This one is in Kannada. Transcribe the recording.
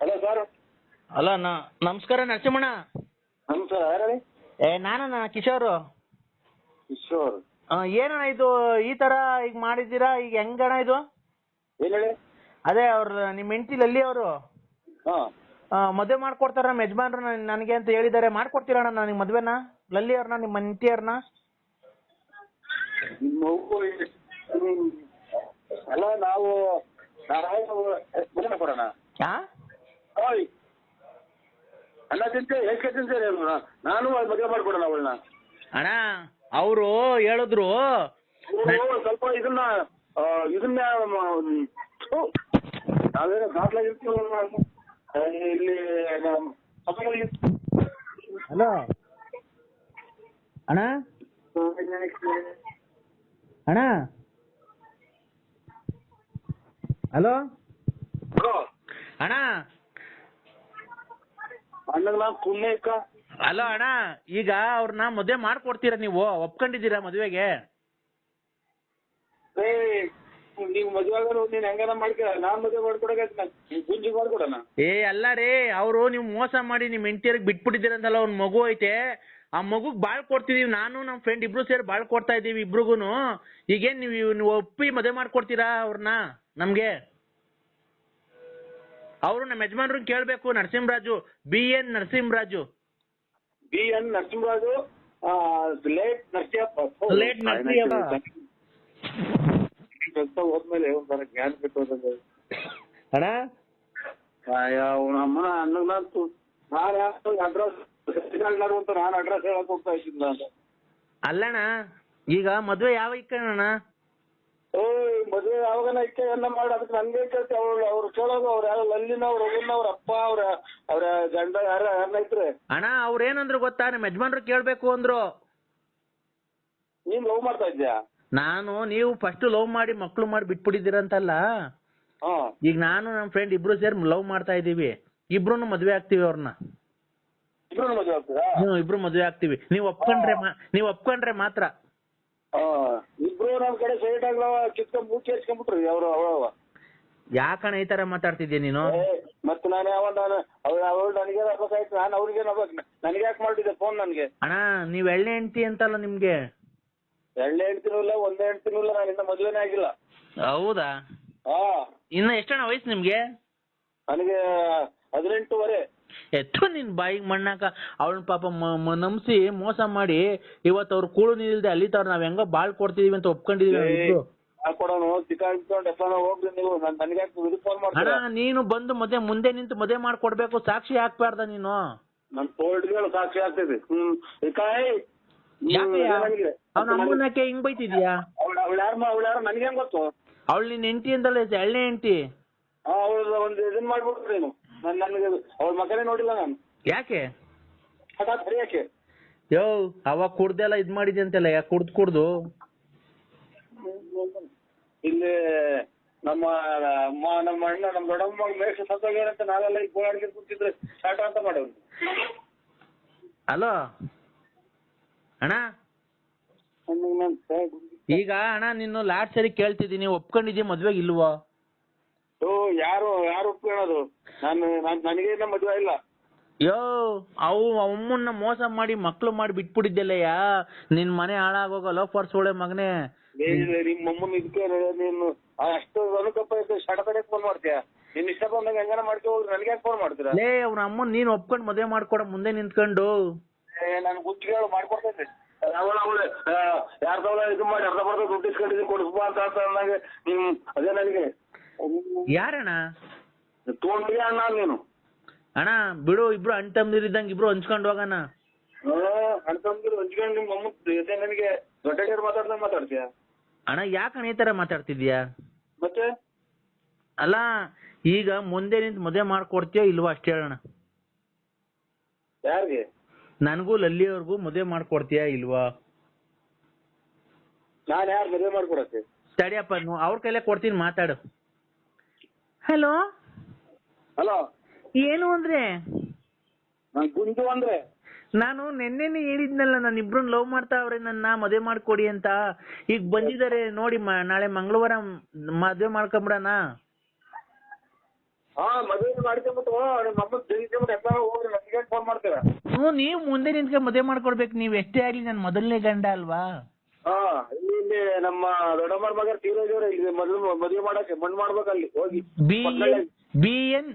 ಹಲೋ ಸರ್ ಅಲ್ಲ ನಾ ನಮಸ್ಕಾರ ನರಸಿಂಹಣ್ಣ. ನಮಸ್ಕಾರ ಯಾರು ಹೇಳಿ ಏ ನಾನಣ್ಣ ಕಿಶೋರು. ಕಿಶೋರ್. ಆ, ಏನಣ್ಣ ಇದು ಈ ತರ ಈಗ ಮಾಡಿದ್ದೀರಾ? ಈಗ ಹೆಂಗಣ್ಣ ಇದು? ಏನ್ ಹೇಳಿ ಅದೇ ಅವ್ರ ನಿಮ್ಮ ಹೆಂಡತಿ ಲಲ್ಲಿ ಅವರು. ಹಾ. ಮದುವೆ ಮಾಡ್ಕೊಡ್ತಾರ ನಮ್ಮ ಯಜಮಾನ್ರು ನನ್- ನನಗೆ ಅಂತ ಹೇಳಿದ್ದಾರೆ. ಮಾಡ್ಕೊಡ್ತೀರಣ್ಣ ನನಗೆ ಮದುವೆನ? ಲಲ್ಲಿ ಅವ್ರನ್ನ ನಿಮ್ಮ ಹೆಂಡತಿಯವ್ರನ್ನ ನಿಮ್ಮ ಮಗು ಹ್ಮ್. ಅಲ್ಲ ನಾವು ಕೊಡೋಣ? ಓಯ್ ಅಣ್ಣ ತಿಂತೆ ಎಷ್ಟು ತಿಂತೆ ನಾನು ಮದುವೆ ಮಾಡ್ಕೊಡೋಣ ಅವಳನ್ನ. ಅಣ್ಣ ಅವರು ಹೇಳಿದ್ರು. ಸ್ವಲ್ಪ ಇದನ್ನ ಆ, ಇದನ್ನ ಥು, ನಾವೇನೋ ದಾಖಲಾಗಿರ್ತೀವಿ ಇಲ್ಲಿ ನಮ್ಮ ಸಭೆಗಳಿಗೆ ಹಲೋ ಅಣ್ಣ? ಅಣ್ಣ? ಹಲೋ? ಹಲೋ. ಅಣ್ಣ ಅಣ್ಣಗ ಇಕ್ಕ ಹಲೋ ಅಣ್ಣ ಈಗ ಅವ್ರನ್ನ ಮದ್ವೆ ಮಾಡ್ಕೊಡ್ತೀರ ನೀವು? ಒಪ್ಕೊಂಡಿದ್ದೀರಾ ಮದ್ವೆಗೆ? ಏ ನೀವ್ ಮದ್ವೆ ಆಗೋರು ನೀನ್ ಹೆಂಗಾರ ನಾನ್ ಮದುವೆ ಮಾಡ್ಕೊಡಕ ಗುಂಜಿ ಮಾಡ್ಕೊಡಣ. ಏ ಅಲ್ಲ ರೀ ಅವರು ನೀವು ಮೋಸ ಮಾಡಿ ನಿಮ್ ಹೆಂಡತಿಯರಿಗೆ ಬಿಟ್ಬಿಟ್ಟಿದ್ದೀರಂತಲ್ಲ ಅವ್ನ್ ಮಗು ಐತೆ. ಆ ಮಗುಗ್ ಬಾಳ್ ಕೊಡ್ತಿದೀವಿ ನಾನು ನಮ್ಮ ಫ್ರೆಂಡ್ ಇಬ್ರು ಸೇರಿ ಬಾಳ್ ಕೊಡ್ತಾ ಇದೀವಿ ಇಬ್ರಿಗೂನು. ಈಗೇನ್ ನೀವು ನೀವು ಒಪ್ಪಿ ಮದ್ವೆ ಮಾಡ್ಕೊಡ್ತೀರಾ ಅವ್ರನ್ನ ನಮ್ಗೆ? ಅವರು ನಮ್ಮ ಯಜಮಾನ್ರನ್ನ ಕೇಳ್ಬೇಕು Narasimharaju B N Narasimharaju. B N Narasimharaju late Narasimhappa late Narasimha ಕೆಲಸ ಹೋದ್ಮೇಲೆ ಒಂಥರ ಜ್ಞಾನ ಬಿಟ್ಟು ಅಣ್ಣ? ಅಮ್ಮನ ಅಣ್ಣಗ್ ನಾನು ನಾನು ಅಡ್ರೆಸ್ ಅಂತ ನಾನು ಅಡ್ರೆಸ್ ಹೇಳಕ್ ಹೋಗ್ತಾ ಇದ್ದಿಲ್ಲ ಅಂತ ಅಲ್ಲಣ್ಣ ಈಗ ಮದ್ವೆ ಯಾವ ಇಕ್ಕಣ್ಣ ಮದುವೆ ಇಕ್ಕೆ ಎಲ್ಲ ಮಾಡಿ ಅದಕ್ಕೆ ನಂಗೆ ಕೇಳ್ತಿ ಅವ್ರು ಅವ್ರು ಕೇಳೋದು ಅವ್ರು ಯಾರು ಲಲ್ಲಿನ ಅವ್ರ ಅಪ್ಪ ಅವ್ರ ಅವ್ರ ಗಂಡ ಯಾರ ಯಾರನ್ನ ಇದ್ರೆ. ಅಣ್ಣ ಅವ್ರ ಏನಂದ್ರು ಗೊತ್ತಾ ನಿಮ್ಮ ಯಜಮಾನ್ರು ಕೇಳ್ಬೇಕು ಅಂದ್ರು. ನೀನ್ ಲವ್ ಮಾಡ್ತಾ ಇದ್ಯಾ ನಾನು ನೀವು ಫಸ್ಟ್ ಲವ್ ಮಾಡಿ ಮಕ್ಳು ಮಾಡಿ ಬಿಟ್ಬಿಟ್ಟಿದ್ದೀರಂತಲ್ಲ? ಹಾ. ಈಗ ನಾನು ನಮ್ಮ ಫ್ರೆಂಡ್ ಇಬ್ರು ಸೇರಿ ಲವ್ ಮಾಡ್ತಾ ಇದೀವಿ ಇಬ್ರು ಮದ್ವೆ ಆಗ್ತೀವಿ ಅವ್ರನ್ನ. ಇಬ್ರು ಮದುವೆ ಆಗ್ತೀರಾ? ನೀವು ಇಬ್ರು ಮದ್ವೆ ಆಗ್ತೀವಿ. ನೀವು ಒಪ್ಕೊಂಡ್ರೆ ಮಾ- ನೀವು ಒಪ್ಕೊಂಡ್ರೆ ಮಾತ್ರ. ಇಬ್ರು ನಮ್ ಕಡೆ ಸೈಡ್ ಆಗ್ಲವ ಕಿತ್ಕೊಂಡ್ ಮೂಚಿ ಹಚ್ಕೊಂಡ್ಬಿಟ್ರಿ ಅವ್ರು ಅವಳವ ಯಾಕಣ ಈ ತರ ಮಾತಾಡ್ತಿದ್ದೆ ನೀನು? ಮತ್ತೆ ನಾನು ಯಾವ ನಾನು ಅವ್ಳ ಅವಳು ನನಗೆ ಆಯ್ತು? ನಾನು ಅವ್ರಿಗೆ ಆಗ್ಬೇಕು ನನಗೆ ಯಾಕೆ ಮಾಡಿದ್ದೆ ಫೋನ್ ನನಗೆ? ಅಣ್ಣ ನೀವ್ ಎಳ್ಳೆ ಹೆಂಡ್ತಿ ಅಂತಲ್ಲ ನಿಮ್ಗೆ? ಎಳ್ಳೆ ಹೆಂಡತಿನೂ ಇಲ್ಲ ಒಂದೇ ಹೆಂಡತಿನೂ ಇಲ್ಲ ನಾನು ಇನ್ನ ಮದುವೆನೇ ಆಗಿಲ್ಲ. ಹೌದಾ? ಹಾ. ಇನ್ನ ಎಷ್ಟಣ್ಣ ವಯಸ್ಸು ನಿಮ್ಗೆ? ನನಗೆ ಹದಿನೆಂಟುವರೆ. ಎತ್ತು ನಿನ್ ಬಾಯಿಗೆ ಮಣ್ಣಾಕ ಅವಳನ್ನ ಪಾಪ ನಂಬಿಸಿ ಮೋಸ ಮಾಡಿ ಇವತ್ತು ಅವ್ರು ಕೂಳು ನಿಲ್ದೆ ಅಲ್ಲಿತವ್ರ ನಾವ್ ಹೆಂಗೋ ಬಾಳ್ ಕೊಡ್ತಿದೀವಿ ಅಂತ ಒಪ್ಕೊಂಡಿದೀವಿ ಅಣ್ಣ ನೀನು ಬಂದು ಮದ್ವೆ ಮುಂದೆ ನಿಂತು ಮದ್ವೆ ಮಾಡ್ಕೊಡ್ಬೇಕು ಸಾಕ್ಷಿ ಹಾಕ್ಬಾರ್ದ ನೀನು. ಸಾಕ್ಷಿ ಅವ್ನ ಅಮ್ಮನಕ್ಕೆ ಹಿಂಗ್ ಬೈತಿದ್ಯಾ? ಅವಳ ನಿನ್ ಹೆಂಡತಿ ಅಂತಲ್ಲ ಎಳ್ಳೆ ಹೆಂಡತಿ? ಒಂದು ಇದನ್ ನೀನು ನನ್ ನನಗೆ ಅವಳ ಮಗನೇ ನೋಡಿಲ್ಲ ನಾನು. ಯಾಕೆ? ಹಠಾತ್ ಯಾಕೆ ಯೋ ಅವಾಗ ಕುಡ್ದೆಲ್ಲ ಇದ್ ಮಾಡಿದ್ಯ ಅಂತೆಲ್ಲ ಯಾಕೆ ಕುಡ್ದ್ ಕುಡ್ದು? ಇಲ್ಲಿ ನಮ್ಮ ಅಮ್ಮ ನಮ್ಮ ಅಣ್ಣ ನಮ್ಮ ದೊಡ್ಡಮ್ಮ ಮೇಷ ಸತ್ತೋಗ್ಯಾರಂತ ನಾವೆಲ್ಲ ಈಗ ಗೋಳಾಡಿಗೆ ಕೂತಿದ್ರೆ ಸ್ಟಾರ್ಟ್ ಅಂತ ಮಾಡೋರು. ಅಲೋ? ಅಣ್ಣ? ಈಗ ಅಣ್ಣ ನಿನ್ನ ಲಾಸ್ಟ್ ಸರಿ ಕೇಳ್ತಿದ್ದೀನಿ ಒಪ್ಕೊಂಡಿದ್ಯಾ ಮದ್ವೆಗೆ ಇಲ್ವೋ? ಯಾರು ಯಾರು ಒಪ್ಕೊಳ್ಳೋದು? ನಾನು ನಾನ್- ನನಗೆ ಇನ್ನ ಮದುವೆ ಇಲ್ಲ. ಯೋ ಅವು ಅಮ್ಮನ್ನ ಮೋಸ ಮಾಡಿ ಮಕ್ಳು ಮಾಡಿ ಬಿಟ್ಬಿಟ್ಟಿದ್ದೆಲ್ಲಯ್ಯ. ನಿನ್ ಮನೆ ಹಾಳಾಗೋಗ ಲೋಫರ್ ಒಳ್ಳೆ ಮಗನೇ. ಏ, ನಿಮ್ಮ ಅಮ್ಮನ ಇದಕ್ಕೆ ನೀನು ಅಷ್ಟು ಅನುಕಂಪ ಇದ್ದು ಸಡತಡೆ ಫೋನ್ ಮಾಡ್ತೀಯ? ನಿನ್ ಇಷ್ಟ ಬಂದಾಗ ಹೆಂಗಾನ ಮಾಡ್ಕೊ ನನಗೆ ಯಾಕೆ ಫೋನ್ ಮಾಡ್ತೀರಾ? ಲೇ ಅವ್ನ ಅಮ್ಮನ್ ನೀನ್ ಒಪ್ಕೊಂಡ್ ಮದ್ವೆ ಮಾಡ್ಕೊಡ ಮುಂದೆ ನಿಂತ್ಕೊಂಡು. ಏ ನಾನು ಗುತ್ತಿಗೆ ಮಾಡ್ಕೊಡ್ತೈತೆ ಅವಳ ಅವಳು ಇದು ಮಾಡಿ ಅರ್ಧ ಬರ್ಧ ದುಡ್ಡು ಇಸ್ಕೊಂಡಿದ್ದೀನಿ ಕೊಡಿಸ್ಬಾ ಅಂತ ಅಂತ ಅಂದಾಗ ನಿಮ್ ಅದೇ ನನಗೆ. ಯಾರಣ್ಣ? ಅಣ್ಣ ನೀನು. ಅಣ್ಣ ಬಿಡು ಇಬ್ರು ಅಣ್ಣ ಇದ್ದಂಗ ಇಬ್ರು ಹಂಚ್ಕೊಂಡು ಹೋಗಣ. ಅಣ್ತಂದ್ರೆ ಹಂಚ್ಕೊಂಡು ನಿಮ್ಮ ಅಮ್ಮ ಜೊತೆ ನನಗೆ ದೊಡ್ಡ ಮಾತಾಡ್ದಂಗೆ ಮಾತಾಡ್ತೀಯ? ಅಣ್ಣ ಯಾಕಣ್ಣ ಈ ತರ ಮಾತಾಡ್ತಿದ್ಯಾ ಮತ್ತೆ? ಅಲ್ಲ ಈಗ ಮುಂದೆ ನಿಂತು ಮದುವೆ ಮಾಡ್ಕೊಡ್ತೀಯ ಇಲ್ವಾ ಅಷ್ಟೇ ಹೇಳೋಣ ಯಾರಿಗೆ? ನನಗೂ ಲಲ್ಲಿಯವ್ರಿಗೂ ಮದುವೆ ಮಾಡ್ಕೊಡ್ತೀಯಾ ಇಲ್ವಾ? ನಾನು ಯಾರು ಮದುವೆ ಮಾಡ್ಕೊಡತ್ತೆ ತಡಿಯಪ್ಪ ನೀವು ಅವ್ರ ಕೈಲೇ ಕೊಡ್ತೀನಿ ಮಾತಾಡು. ಹಲೋ ಹಲೋ ಏನು ಅಂದ್ರೆ? ನಾನು ಗುಂಜು ಅಂದ್ರೆ? ನಾನು ನಿನ್ನೆನೆ ಹೇಳಿದ್ನಲ್ಲ ನಾನು ಇಬ್ರನ್ನ ಲವ್ ಮಾಡ್ತಾ ಅವ್ರೆ ನನ್ನ ಮದುವೆ ಮಾಡ್ಕೊಡಿ ಅಂತ. ಈಗ ಬಂದಿದ್ದಾರೆ ನೋಡಿ ಮ- ನಾಳೆ ಮಂಗಳವಾರ ಮದುವೆ ಮಾಡ್ಕೊಂಬಿಡಣ. ಹಾ ಮದುವೆ ಮಾಡ್ಕೊಂಬಿಟ್ಟು ನಿಮ್ಮ ಅಮ್ಮ ತಿಳಿಸ್ಕೊಂಬಿಟ್ಟು ಎಲ್ಲ ಹೋಗ್ರಿ ನಮ್ಗೆ ಫೋನ್ ಮಾಡ್ತೇವೆ. ಹ್ಞೂ ನೀವು ಮುಂದೆ ನಿಂತ್ಕೊಂಡು ಮದುವೆ ಮಾಡ್ಕೊಡ್ಬೇಕು ನೀವು ಎಷ್ಟೇ ಆಗ್ಲಿ ನನ್ನ ಮೊದಲನೇ ಗಂಡ ಅಲ್ವಾ? ಹಾ ಇಲ್ಲಿ ನಮ್ಮ ದೊಡ್ಡಮ್ಮನ ಮಗ ತೀರೋಜವ್ರೆ ಇಲ್ಲಿ ಮದ್ವೆ ಮದುವೆ ಮಾಡಕ್ಕೆ ಮಾಡ್ಬೇಕು ಅಲ್ಲಿ ಹೋಗಿ. B N